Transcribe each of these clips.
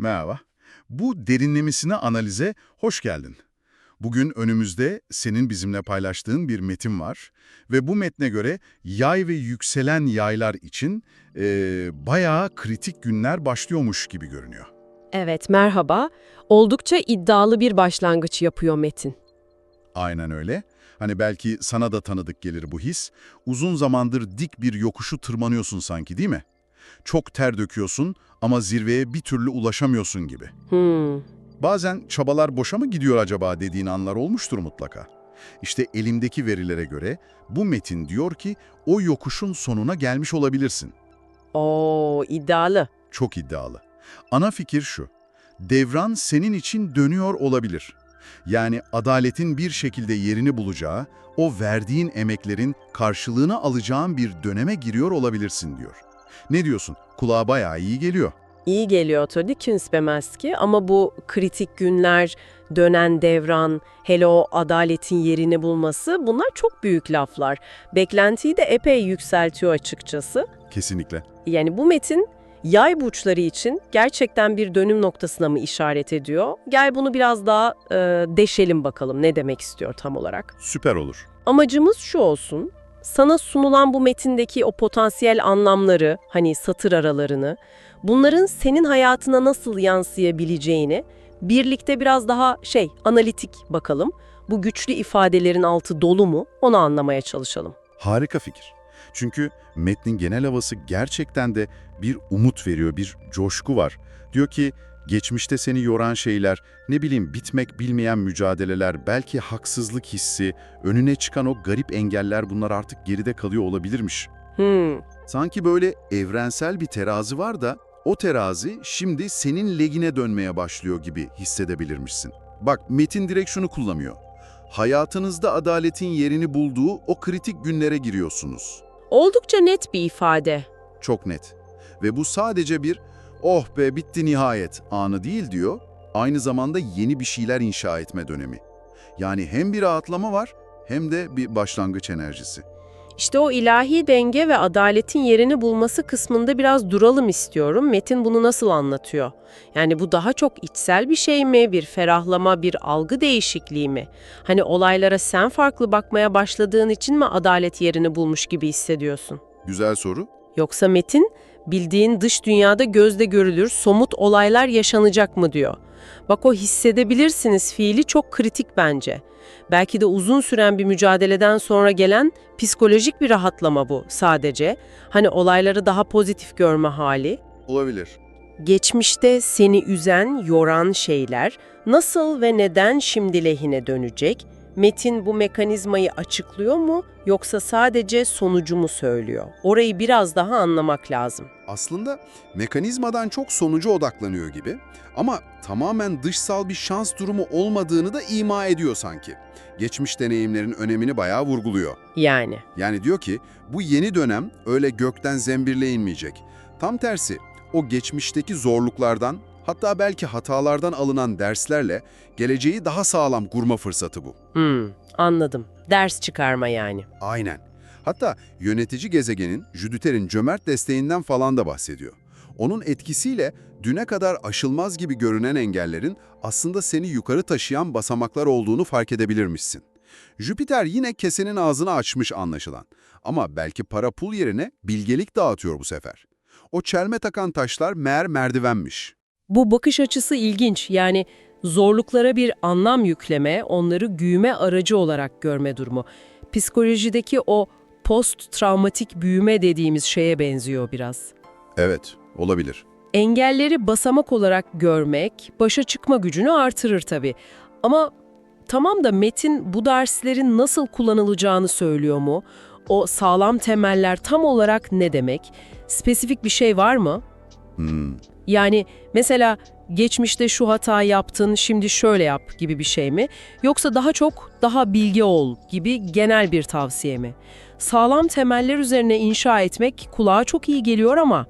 Merhaba. Bu derinlemesine analize hoş geldin. Bugün önümüzde senin bizimle paylaştığın bir metin var ve bu metne göre yay ve yükselen yaylar için eee bayağı kritik günler başlıyormuş gibi görünüyor. Evet, merhaba. Oldukça iddialı bir başlangıç yapıyor Metin. Aynen öyle. Hani belki sana da tanıdık gelir bu his. Uzun zamandır dik bir yokuşu tırmanıyorsun sanki değil mi? Çok ter döküyorsun ama zirveye bir türlü ulaşamıyorsun gibi. Hmm, Bazen çabalar boşa mı gidiyor acaba dediğin anlar olmuştur mutlaka. İşte elimdeki verilere göre bu metin diyor ki o yokuşun sonuna gelmiş olabilirsin. Oo, iddialı. Çok iddialı. Ana fikir şu. Devran senin için dönüyor olabilir. Yani adaletin bir şekilde yerini bulacağı, o verdiğin emeklerin karşılığını alacağın bir döneme giriyor olabilirsin diyor. Ne diyorsun? Kulağa bayağı iyi geliyor. İyi geliyor tabii künsbemez ki ama bu kritik günler, dönen devran, hele o adaletin yerini bulması bunlar çok büyük laflar. Beklentiyi de epey yükseltiyor açıkçası. Kesinlikle. Yani bu metin yay burçları için gerçekten bir dönüm noktasına mı işaret ediyor? Gel bunu biraz daha e, deşelim bakalım ne demek istiyor tam olarak. Süper olur. Amacımız şu olsun, sana sunulan bu metindeki o potansiyel anlamları, hani satır aralarını, bunların senin hayatına nasıl yansıyabileceğini birlikte biraz daha şey, analitik bakalım. Bu güçlü ifadelerin altı dolu mu onu anlamaya çalışalım. Harika fikir. Çünkü metnin genel havası gerçekten de bir umut veriyor, bir coşku var. Diyor ki, geçmişte seni yoran şeyler, ne bileyim bitmek bilmeyen mücadeleler, belki haksızlık hissi, önüne çıkan o garip engeller bunlar artık geride kalıyor olabilirmiş. Hmm, Sanki böyle evrensel bir terazi var da, o terazi şimdi senin lehine dönmeye başlıyor gibi hissedebilirmişsin. Bak metin direkt şunu kullanıyor. Hayatınızda adaletin yerini bulduğu o kritik günlere giriyorsunuz. oldukça net bir ifade. Çok net. Ve bu sadece bir oh be bitti nihayet anı değil diyor. Aynı zamanda yeni bir şeyler inşa etme dönemi. Yani hem bir rahatlama var hem de bir başlangıç enerjisi. İşte o ilahi denge ve adaletin yerini bulması kısmında biraz duralım istiyorum. Metin bunu nasıl anlatıyor? Yani bu daha çok içsel bir şey mi, bir ferahlama, bir algı değişikliği mi? Hani olaylara sen farklı bakmaya başladığın için mi adalet yerini bulmuş gibi hissediyorsun? Güzel soru. Yoksa Metin, bildiğin dış dünyada gözle görülür somut olaylar yaşanacak mı diyor. Bak o hissedebilirsiniz fiili çok kritik bence. Belki de uzun süren bir mücadeleden sonra gelen psikolojik bir rahatlama bu sadece. Hani olayları daha pozitif görme hali. Olabilir. Geçmişte seni üzen, yoran şeyler nasıl ve neden şimdi lehine dönecek? Metin bu mekanizmayı açıklıyor mu yoksa sadece sonucu mu söylüyor? Orayı biraz daha anlamak lazım. Aslında mekanizmadan çok sonuca odaklanıyor gibi ama tamamen dışsal bir şans durumu olmadığını da ima ediyor sanki. Geçmiş deneyimlerin önemini bayağı vurguluyor. Yani. Yani diyor ki bu yeni dönem öyle gökten zembirle inmeyecek. Tam tersi o geçmişteki zorluklardan hatta belki hatalardan alınan derslerle geleceği daha sağlam kurma fırsatı bu. Hmm, anladım. Ders çıkarma yani. Aynen. Hatta yönetici gezegenin Jüpiter'in cömert desteğinden falan da bahsediyor. Onun etkisiyle düne kadar aşılmaz gibi görünen engellerin aslında seni yukarı taşıyan basamaklar olduğunu fark edebilirmişsin. Jüpiter yine kesenin ağzını açmış anlaşılan. Ama belki para pul yerine bilgelik dağıtıyor bu sefer. O çelme takan taşlar meğer merdivenmiş. Bu bakış açısı ilginç. Yani zorluklara bir anlam yükleme, onları büyüme aracı olarak görme durumu. Psikolojideki o post-travmatik büyüme dediğimiz şeye benziyor biraz. Evet, olabilir. Engelleri basamak olarak görmek başa çıkma gücünü artırır tabii. Ama tamam da Metin bu derslerin nasıl kullanılacağını söylüyor mu? O sağlam temeller tam olarak ne demek? Spesifik bir şey var mı? Hmm. Yani mesela geçmişte şu hata yaptın, şimdi şöyle yap gibi bir şey mi? Yoksa daha çok daha bilgi ol gibi genel bir tavsiye mi? Sağlam temeller üzerine inşa etmek kulağa çok iyi geliyor ama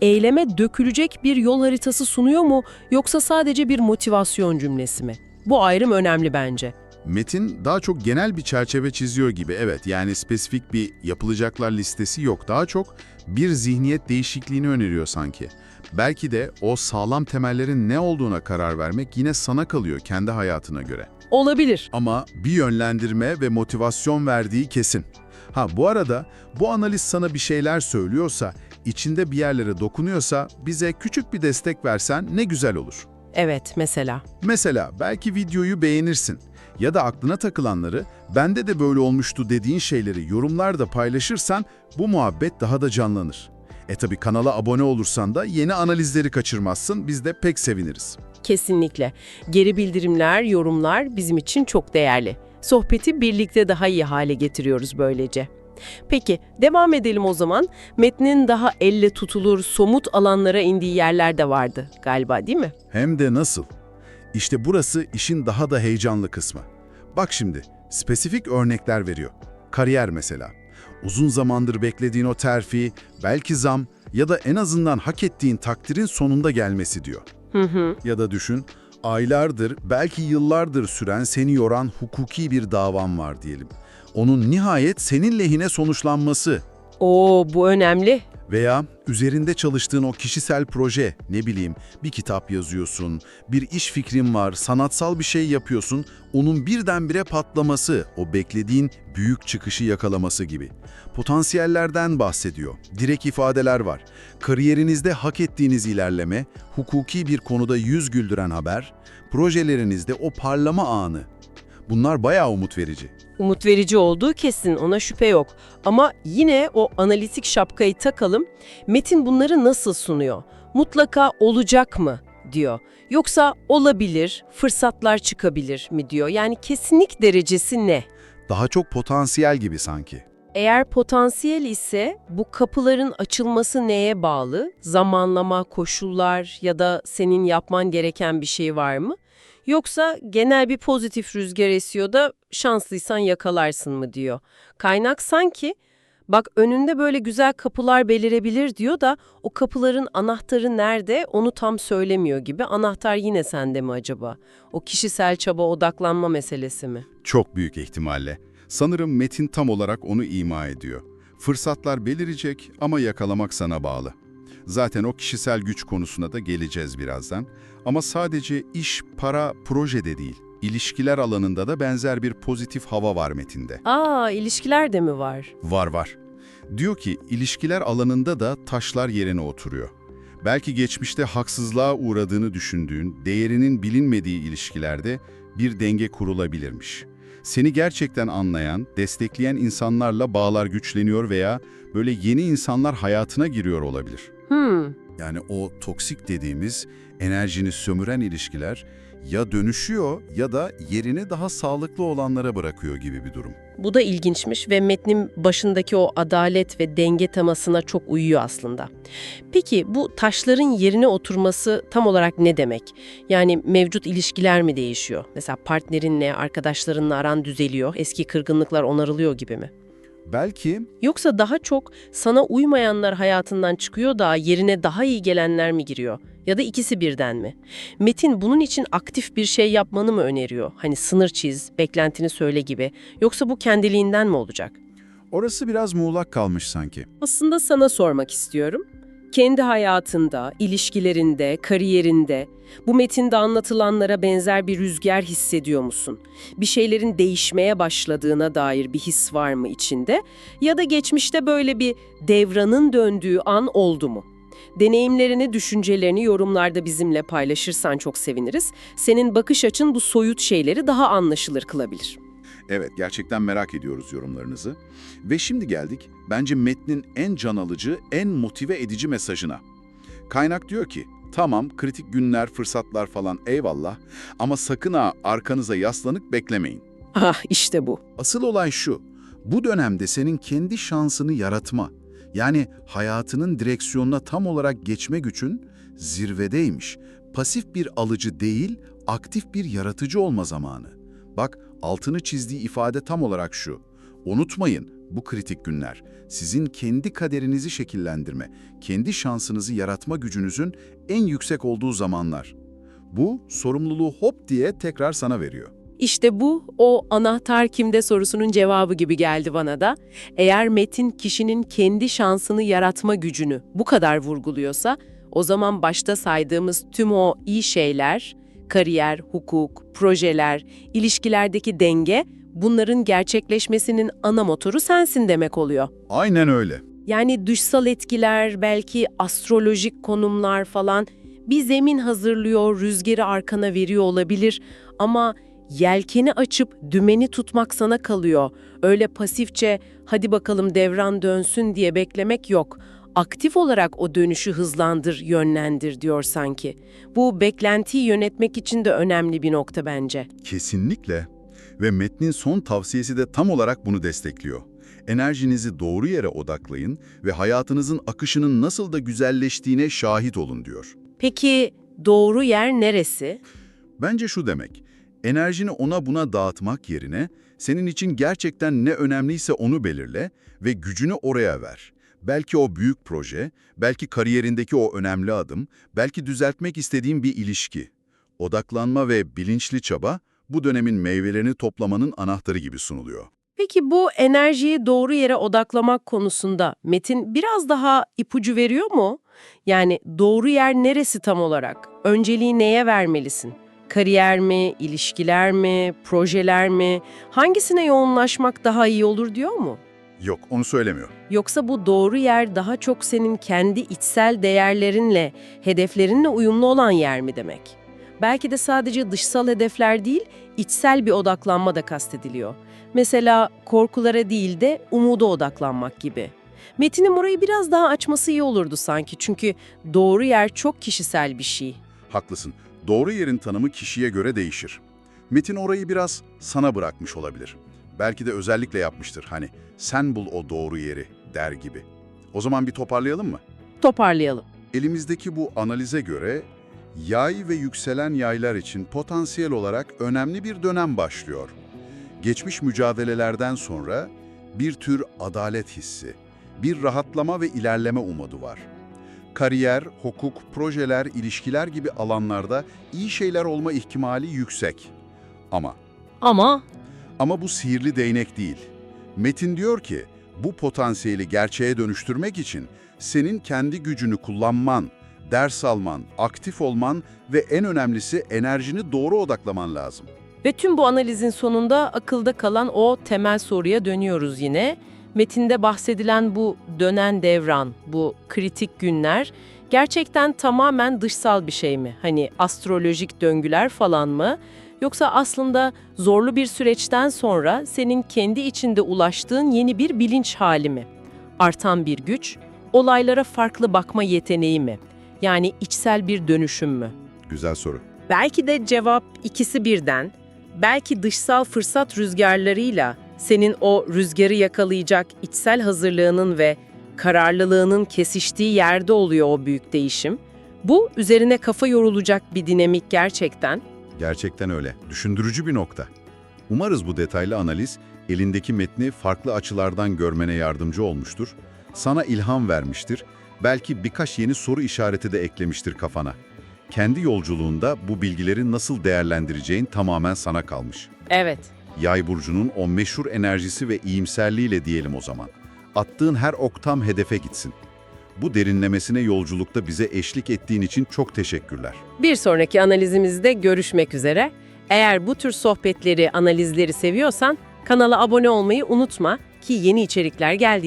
eyleme dökülecek bir yol haritası sunuyor mu yoksa sadece bir motivasyon cümlesi mi? Bu ayrım önemli bence. Metin daha çok genel bir çerçeve çiziyor gibi evet yani spesifik bir yapılacaklar listesi yok daha çok bir zihniyet değişikliğini öneriyor sanki. Belki de o sağlam temellerin ne olduğuna karar vermek yine sana kalıyor kendi hayatına göre. Olabilir. Ama bir yönlendirme ve motivasyon verdiği kesin. Ha bu arada bu analiz sana bir şeyler söylüyorsa, içinde bir yerlere dokunuyorsa bize küçük bir destek versen ne güzel olur. Evet, mesela. Mesela belki videoyu beğenirsin ya da aklına takılanları, bende de böyle olmuştu dediğin şeyleri yorumlarda paylaşırsan bu muhabbet daha da canlanır. E tabi kanala abone olursan da yeni analizleri kaçırmazsın, biz de pek seviniriz. Kesinlikle. Geri bildirimler, yorumlar bizim için çok değerli. Sohbeti birlikte daha iyi hale getiriyoruz böylece. Peki, devam edelim o zaman. Metnin daha elle tutulur, somut alanlara indiği yerler de vardı galiba değil mi? Hem de nasıl? İşte burası işin daha da heyecanlı kısmı. Bak şimdi, spesifik örnekler veriyor. Kariyer mesela. Uzun zamandır beklediğin o terfi, belki zam ya da en azından hak ettiğin takdirin sonunda gelmesi diyor. Hı hı. Ya da düşün, aylardır, belki yıllardır süren seni yoran hukuki bir davan var diyelim. Onun nihayet senin lehine sonuçlanması Oo, bu önemli. Veya üzerinde çalıştığın o kişisel proje, ne bileyim bir kitap yazıyorsun, bir iş fikrin var, sanatsal bir şey yapıyorsun, onun birdenbire patlaması, o beklediğin büyük çıkışı yakalaması gibi. Potansiyellerden bahsediyor, direkt ifadeler var. Kariyerinizde hak ettiğiniz ilerleme, hukuki bir konuda yüz güldüren haber, projelerinizde o parlama anı. Bunlar bayağı umut verici. Umut verici olduğu kesin, ona şüphe yok. Ama yine o analitik şapkayı takalım. Metin bunları nasıl sunuyor? Mutlaka olacak mı diyor. Yoksa olabilir, fırsatlar çıkabilir mi diyor. Yani kesinlik derecesi ne? Daha çok potansiyel gibi sanki. Eğer potansiyel ise bu kapıların açılması neye bağlı? Zamanlama, koşullar ya da senin yapman gereken bir şey var mı? Yoksa genel bir pozitif rüzgar esiyor da şanslıysan yakalarsın mı diyor. Kaynak sanki bak önünde böyle güzel kapılar belirebilir diyor da o kapıların anahtarı nerede onu tam söylemiyor gibi. Anahtar yine sende mi acaba? O kişisel çaba odaklanma meselesi mi? Çok büyük ihtimalle. Sanırım metin tam olarak onu ima ediyor. Fırsatlar belirecek ama yakalamak sana bağlı. Zaten o kişisel güç konusuna da geleceğiz birazdan. Ama sadece iş, para, proje de değil. İlişkiler alanında da benzer bir pozitif hava var metinde. Aa ilişkiler de mi var? Var var. Diyor ki ilişkiler alanında da taşlar yerine oturuyor. Belki geçmişte haksızlığa uğradığını düşündüğün, değerinin bilinmediği ilişkilerde bir denge kurulabilirmiş. Seni gerçekten anlayan, destekleyen insanlarla bağlar güçleniyor veya böyle yeni insanlar hayatına giriyor olabilir. Hmm. Yani o toksik dediğimiz enerjini sömüren ilişkiler ya dönüşüyor ya da yerini daha sağlıklı olanlara bırakıyor gibi bir durum. Bu da ilginçmiş ve metnin başındaki o adalet ve denge temasına çok uyuyor aslında. Peki bu taşların yerine oturması tam olarak ne demek? Yani mevcut ilişkiler mi değişiyor? Mesela partnerinle, arkadaşlarınla aran düzeliyor, eski kırgınlıklar onarılıyor gibi mi? Belki Yoksa daha çok sana uymayanlar hayatından çıkıyor da yerine daha iyi gelenler mi giriyor? Ya da ikisi birden mi? Metin bunun için aktif bir şey yapmanı mı öneriyor? Hani sınır çiz, beklentini söyle gibi. Yoksa bu kendiliğinden mi olacak? orası biraz muğlak kalmış sanki. Aslında sana sormak istiyorum. Kendi hayatında, ilişkilerinde, kariyerinde bu metinde anlatılanlara benzer bir rüzgar hissediyor musun? Bir şeylerin değişmeye başladığına dair bir his var mı içinde? Ya da geçmişte böyle bir devranın döndüğü an oldu mu? Deneyimlerini, düşüncelerini yorumlarda bizimle paylaşırsan çok seviniriz. Senin bakış açın bu soyut şeyleri daha anlaşılır kılabilir. Evet, gerçekten merak ediyoruz yorumlarınızı. Ve şimdi geldik bence metnin en can alıcı, en motive edici mesajına. Kaynak diyor ki, tamam kritik günler, fırsatlar falan eyvallah ama sakın ha arkanıza yaslanıp beklemeyin. Ah işte bu. Asıl olay şu, bu dönemde senin kendi şansını yaratma, yani hayatının direksiyonuna tam olarak geçme gücün zirvedeymiş. Pasif bir alıcı değil, aktif bir yaratıcı olma zamanı. Bak, altını çizdiği ifade tam olarak şu. Unutmayın, bu kritik günler sizin kendi kaderinizi şekillendirme, kendi şansınızı yaratma gücünüzün en yüksek olduğu zamanlar. Bu, sorumluluğu hop diye tekrar sana veriyor. İşte bu o anahtar kimde sorusunun cevabı gibi geldi bana da. Eğer metin kişinin kendi şansını yaratma gücünü bu kadar vurguluyorsa O zaman başta saydığımız tüm o iyi şeyler, kariyer, hukuk, projeler, ilişkilerdeki denge, bunların gerçekleşmesinin ana motoru sensin demek oluyor. Aynen öyle. Yani dışsal etkiler, belki astrolojik konumlar falan bir zemin hazırlıyor, rüzgarı arkana veriyor olabilir ama yelkeni açıp dümeni tutmak sana kalıyor. Öyle pasifçe hadi bakalım devran dönsün diye beklemek yok. Aktif olarak o dönüşü hızlandır, yönlendir diyor sanki. Bu beklentiyi yönetmek için de önemli bir nokta bence. Kesinlikle. Ve metnin son tavsiyesi de tam olarak bunu destekliyor. Enerjinizi doğru yere odaklayın ve hayatınızın akışının nasıl da güzelleştiğine şahit olun diyor. Peki doğru yer neresi? Bence şu demek, enerjini ona buna dağıtmak yerine senin için gerçekten ne önemliyse onu belirle ve gücünü oraya ver. Belki o büyük proje, belki kariyerindeki o önemli adım, belki düzeltmek istediğin bir ilişki. Odaklanma ve bilinçli çaba bu dönemin meyvelerini toplamanın anahtarı gibi sunuluyor. Peki bu enerjiyi doğru yere odaklamak konusunda Metin biraz daha ipucu veriyor mu? Yani doğru yer neresi tam olarak? Önceliği neye vermelisin? Kariyer mi, ilişkiler mi, projeler mi? Hangisine yoğunlaşmak daha iyi olur diyor mu? Yok, onu söylemiyor. Yoksa bu doğru yer daha çok senin kendi içsel değerlerinle, hedeflerinle uyumlu olan yer mi demek? Belki de sadece dışsal hedefler değil, içsel bir odaklanma da kastediliyor. Mesela korkulara değil de umuda odaklanmak gibi. Metin'in orayı biraz daha açması iyi olurdu sanki çünkü doğru yer çok kişisel bir şey. Haklısın. Doğru yerin tanımı kişiye göre değişir. Metin orayı biraz sana bırakmış olabilir. Belki de özellikle yapmıştır hani sen bul o doğru yeri der gibi. O zaman bir toparlayalım mı? Toparlayalım. Elimizdeki bu analize göre yay ve yükselen yaylar için potansiyel olarak önemli bir dönem başlıyor. Geçmiş mücadelelerden sonra bir tür adalet hissi, bir rahatlama ve ilerleme umudu var. Kariyer, hukuk, projeler, ilişkiler gibi alanlarda iyi şeyler olma ihtimali yüksek. Ama Ama ama bu sihirli değnek değil. Metin diyor ki, bu potansiyeli gerçeğe dönüştürmek için senin kendi gücünü kullanman, ders alman, aktif olman ve en önemlisi enerjini doğru odaklaman lazım. Ve tüm bu analizin sonunda akılda kalan o temel soruya dönüyoruz yine. Metinde bahsedilen bu dönen devran, bu kritik günler gerçekten tamamen dışsal bir şey mi? Hani astrolojik döngüler falan mı? Yoksa aslında zorlu bir süreçten sonra senin kendi içinde ulaştığın yeni bir bilinç hali mi? Artan bir güç, olaylara farklı bakma yeteneği mi? Yani içsel bir dönüşüm mü? Güzel soru. Belki de cevap ikisi birden. Belki dışsal fırsat rüzgarlarıyla senin o rüzgarı yakalayacak içsel hazırlığının ve kararlılığının kesiştiği yerde oluyor o büyük değişim. Bu üzerine kafa yorulacak bir dinamik gerçekten. Gerçekten öyle. Düşündürücü bir nokta. Umarız bu detaylı analiz elindeki metni farklı açılardan görmene yardımcı olmuştur. Sana ilham vermiştir. Belki birkaç yeni soru işareti de eklemiştir kafana. Kendi yolculuğunda bu bilgileri nasıl değerlendireceğin tamamen sana kalmış. Evet. Yay burcunun o meşhur enerjisi ve iyimserliğiyle diyelim o zaman. Attığın her ok tam hedefe gitsin. Bu derinlemesine yolculukta bize eşlik ettiğin için çok teşekkürler. Bir sonraki analizimizde görüşmek üzere. Eğer bu tür sohbetleri, analizleri seviyorsan kanala abone olmayı unutma ki yeni içerikler geldiğinde